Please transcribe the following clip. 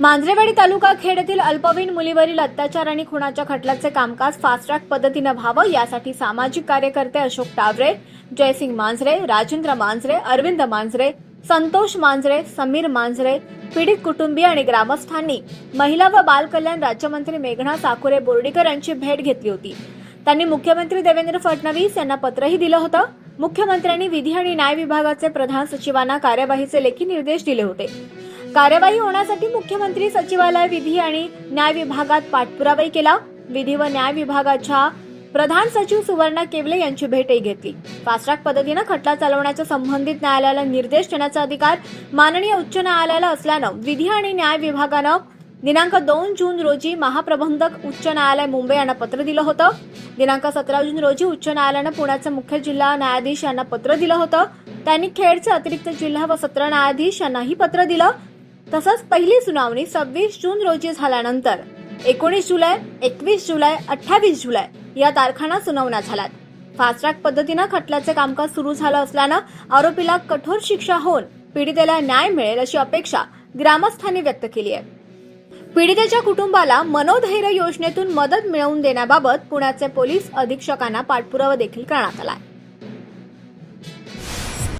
मांजरेवाडी तालुका खेड येथील अल्पवयीन मुलीवरील अत्याचार आणि खुनाच्या खटल्याचे कामकाज फास्ट ट्रॅक पद्धतीनं व्हावं यासाठी सामाजिक कार्यकर्ते अशोक टावरे जयसिंग मांजरे राजेंद्र मांजरे अरविंद मांजरे संतोष मांजरे समीर मांजरे पीडित कुटुंबीय आणि ग्रामस्थांनी महिला व बाल कल्याण राज्यमंत्री मेघना साकुरे बोर्डीकर यांची भेट घेतली होती. त्यांनी मुख्यमंत्री देवेंद्र फडणवीस यांना पत्रही दिलं होतं. मुख्यमंत्र्यांनी विधी आणि न्याय विभागाचे प्रधान सचिवांना कार्यवाहीचे लेखी निर्देश दिले होते. कार्यवाही होण्यासाठी मुख्यमंत्री सचिवालय विधी आणि न्याय विभागात पाठपुरावाही केला. विधी व न्याय विभागाच्या प्रधान सचिव सुवर्णा केवले यांची भेटही घेतली. फास्ट्रॅक पद्धतीनं खटला चालवण्याच्या संबंधित न्यायालयाला निर्देश देण्याचा अधिकार माननीय उच्च न्यायालयाला असल्यानं विधी आणि न्याय विभागानं दिनांक दोन जून रोजी महाप्रबंधक उच्च न्यायालय मुंबई यांना पत्र दिलं होतं. दिनांक सतरा जून रोजी उच्च न्यायालयानं पुण्याचे मुख्य जिल्हा न्यायाधीश यांना पत्र दिलं होतं. त्यांनी खेडचे अतिरिक्त जिल्हा व सत्र न्यायाधीश यांनाही पत्र दिलं. तसंच पहिली सुनावणी सव्वीस जून रोजी झाल्यानंतर. एकोणीस जुलै एकवीस जुलै अठ्ठावीस जुलै या तारखांना सुनावण्या झाल्यात. फास्ट ट्रॅक पद्धतीनं खटल्याचे कामकाज सुरू झालं असल्यानं आरोपीला कठोर शिक्षा होऊन पीडितेला न्याय मिळेल अशी अपेक्षा ग्रामस्थांनी व्यक्त केली आहे. पीडितेच्या कुटुंबाला मनोधैर्य योजनेतून मदत मिळवून देण्याबाबत पुण्याचे पोलीस अधीक्षकांना पाठपुरावा देखील करण्यात आला आहे.